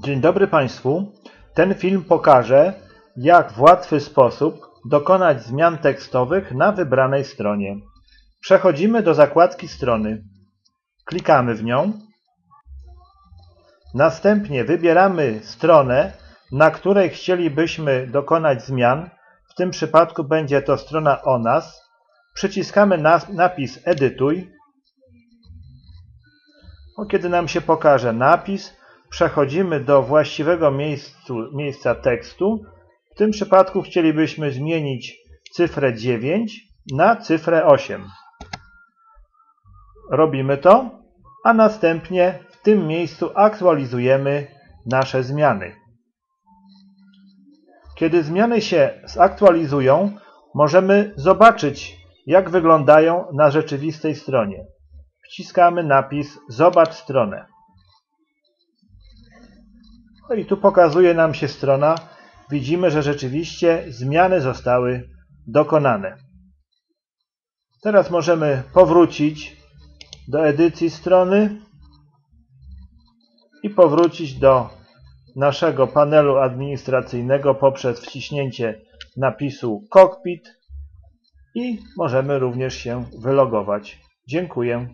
Dzień dobry Państwu. Ten film pokaże, jak w łatwy sposób dokonać zmian tekstowych na wybranej stronie. Przechodzimy do zakładki strony. Klikamy w nią. Następnie wybieramy stronę, na której chcielibyśmy dokonać zmian. W tym przypadku będzie to strona o nas. Przyciskamy napis Edytuj. O, kiedy nam się pokaże napis, przechodzimy do właściwego miejscu, miejsca tekstu. W tym przypadku chcielibyśmy zmienić cyfrę 9 na cyfrę 8. Robimy to, a następnie w tym miejscu aktualizujemy nasze zmiany. Kiedy zmiany się zaktualizują, możemy zobaczyć, jak wyglądają na rzeczywistej stronie. Wciskamy napis Zobacz stronę. No i tu pokazuje nam się strona. Widzimy, że rzeczywiście zmiany zostały dokonane. Teraz możemy powrócić do edycji strony i powrócić do naszego panelu administracyjnego poprzez wciśnięcie napisu Cockpit i możemy również się wylogować. Dziękuję.